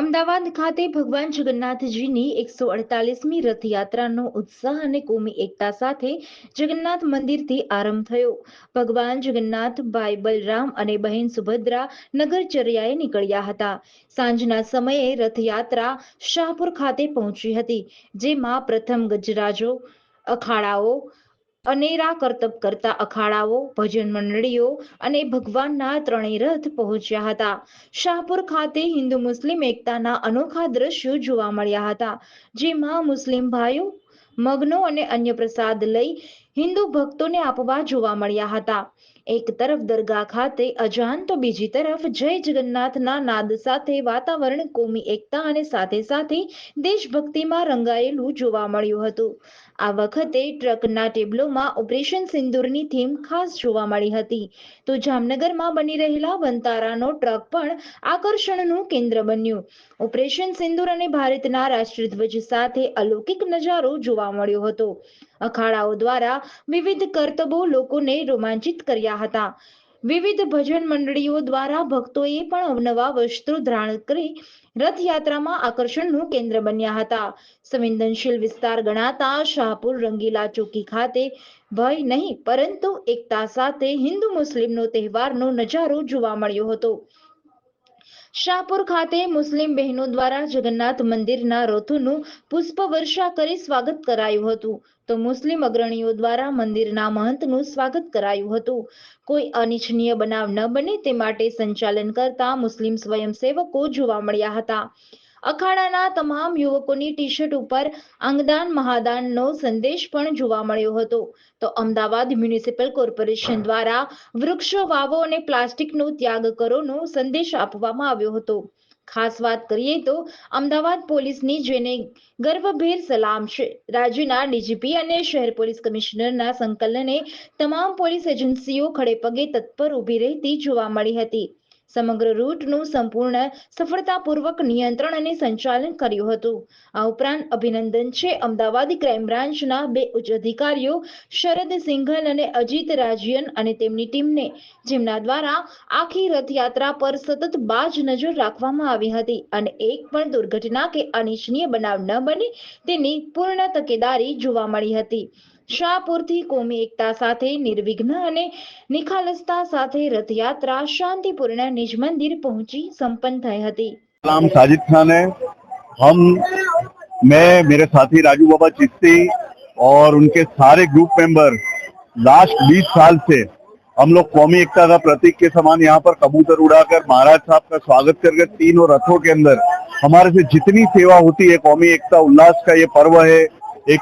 અમદાવાદ ખાતે ભગવાન જગન્નાથજીની એકસો અડતાલીસમી રથયાત્રાનો ઉત્સાહ અને કોમી એકતા સાથે જગન્નાથ મંદિરથી આરંભ થયો. ભગવાન જગન્નાથ, ભાઈ બલરામ અને બહેન સુભદ્રા નગરચર્યાએ નીકળ્યા હતા. સાંજના સમયે રથયાત્રા શાહપુર ખાતે પહોંચી હતી, જેમાં પ્રથમ ગજરાજો, અખાડાઓ અનેરા કરતબ કરતા અખાડાઓ, ભજન મંડળીઓ અને ભગવાનના ત્રણેય રથ પહોંચ્યા હતા. શાહપુર ખાતે હિન્દુ મુસ્લિમ એકતાના અનોખા દ્રશ્યો જોવા મળ્યા હતા, જેમાં મુસ્લિમ ભાઈઓ, મગનો અને અન્ય પ્રસાદ લઈ હિન્દુ ભક્તોને આપવા જોવા મળ્યા હતા. એક તરફ દરગાહ ખાતે અજાન તો બીજી તરફ જય જગન્નાથના નાદ સાથે વાતાવરણ, કોમી એકતા અને સાથે સાથે દેશભક્તિમાં રંગાયેલું જોવા મળ્યું હતું. આ વખતે ટ્રકના ટેબલોમાં ઓપરેશન સિંદૂરની થીમ ખાસ જોવા મળી હતી. તો જામનગરમાં બની રહેલા વંતારાનો ટ્રક પણ આકર્ષણનું કેન્દ્ર બન્યું. ઓપરેશન સિંદૂર અને ભારતના રાષ્ટ્રધ્વજ સાથે અલૌકિક નજારો જોવા મળ્યો હતો. અખાડાઓ દ્વારા વિવિધ કરતબો લોકોને રોમાંચિત કર્યા હતા. વિવિધ ભજન મંડળીઓ દ્વારા ભક્તોએ પણ અવનવા વસ્ત્રો ધારણ કરી રથયાત્રામાં આકર્ષણનું કેન્દ્ર બન્યા હતા. સંવેદનશીલ વિસ્તાર ગણાતા શાહપુર રંગીલા ચોકી ખાતે ભય નહીં, પરંતુ એકતા સાથે હિન્દુ મુસ્લિમનો તહેવારનો નજારો જોવા મળ્યો હતો. શાહપુર ખાતે મુસ્લિમ બહેનો દ્વારા જગન્નાથ મંદિરના રથોનું પુષ્પ વર્ષા કરી સ્વાગત કરાયું હતું. તો મુસ્લિમ અગ્રણીઓ દ્વારા મંદિરના મહંતનું સ્વાગત કરાયું હતું. કોઈ અનિચ્છનીય બનાવ ન બને તે માટે સંચાલન કરતા મુસ્લિમ સ્વયંસેવકો જોવા મળ્યા હતા. અખાડાના તમામ યુવકોની ટી શર્ટ ઉપર અંગદાન, મહાદાનનો સંદેશ પણ જોવા મળ્યો હતો. તો અમદાવાદ મ્યુનિસિપલ કોર્પોરેશન દ્વારા વૃક્ષો વાવો અને પ્લાસ્ટિકનો ત્યાગ કરોનો સંદેશ આપવામાં આવ્યો હતો. ખાસ વાત કરીએ તો અમદાવાદ પોલીસની જેને ગર્વભેર સલામ છે, રાજ્યના ડીજીપી અને શહેર પોલીસ કમિશનરના સંકલને તમામ પોલીસ એજન્સીઓ ખડેપગે તત્પર ઊભી રહેતી જોવા મળી હતી. સમગ્ર રૂટનું સંપૂર્ણ સફળતાપૂર્વક નિયંત્રણ અને સંચાલન કર્યું હતું. આ ઉપરાંત અભિનંદન છે અમદાવાદ ક્રાઇમ બ્રાન્ચના બે ઉચ્ચ અધિકારીઓ, શરદ સિંઘલ અને અજીત રાજ્યન અને તેમની ટીમને, જેમના દ્વારા આખી રથયાત્રા પર સતત બાજ નજર રાખવામાં આવી હતી અને એક પણ દુર્ઘટના કે અનિચ્છનીય બનાવ ન બને તેની પૂર્ણ તકેદારી જોવા મળી હતી. શાહપુરથી કોમી એકતા સાથે નિર્વિઘ્ન અને નિખાલસતા સાથે રથયાત્રા શાંતિપૂર્ણ નિજ મંદિર પહોંચી સંપન્ન થઈ હતી नाम साजिद खान है हम मैं मेरे साथी राजू बाबा चिश्ती और उनके सारे ग्रुप मेंबर लास्ट 20 साल से हम लोग कौमी एकता का प्रतीक के समान यहाँ पर कबूतर उड़ाकर महाराज साहब का स्वागत करके तीनों रथों के अंदर हमारे से जितनी सेवा होती है कौमी एकता उल्लास का ये पर्व है एक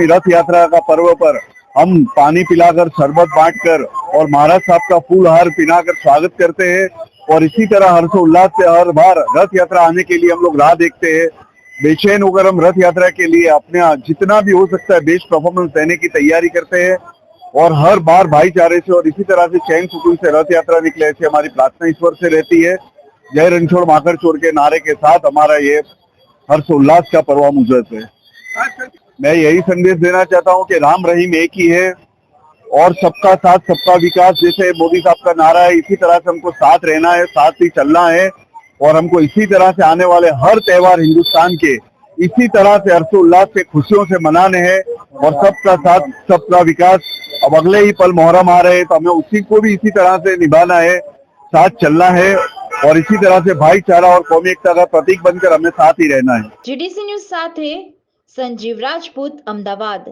रथ यात्रा का पर्व पर हम पानी पिलाकर शरबत बांटकर और महाराज साहब का फूल हार पिलाकर स्वागत करते हैं और इसी तरह हर्षोल्लास से हर बार रथ यात्रा आने के लिए हम लोग राह देखते हैं। बेचैन होकर हम रथ यात्रा के लिए अपने जितना भी हो सकता है बेस्ट परफॉर्मेंस देने की तैयारी करते हैं और हर बार भाईचारे से और इसी तरह से चैन सुकून से रथ यात्रा निकले ऐसी हमारी प्रार्थना ईश्वर से रहती है। जय रणछोड़ माकर चोर के नारे के साथ हमारा ये हर्षोल्लास का पर्व मुजब है। मैं यही संदेश देना चाहता हूँ कि राम रहीम एक ही है और सबका साथ, सबका विकास, जैसे मोदी साहब का नारा है, इसी तरह से हमको साथ रहना है, साथ ही चलना है और हमको इसी तरह से आने वाले हर त्यौहार हिंदुस्तान के इसी तरह से हर्षोल्लास से, खुशियों से मनाने हैं और सबका साथ, सबका विकास। अब अगले ही पल मोहरम आ रहे हैं तो हमें उसी को भी इसी तरह से निभाना है, साथ चलना है और इसी तरह से भाईचारा और कौमी एकता का प्रतीक बनकर हमें साथ ही रहना है। जीडीसी न्यूज़ साथ है। સંજીવ રાજપૂત અમદાવાદ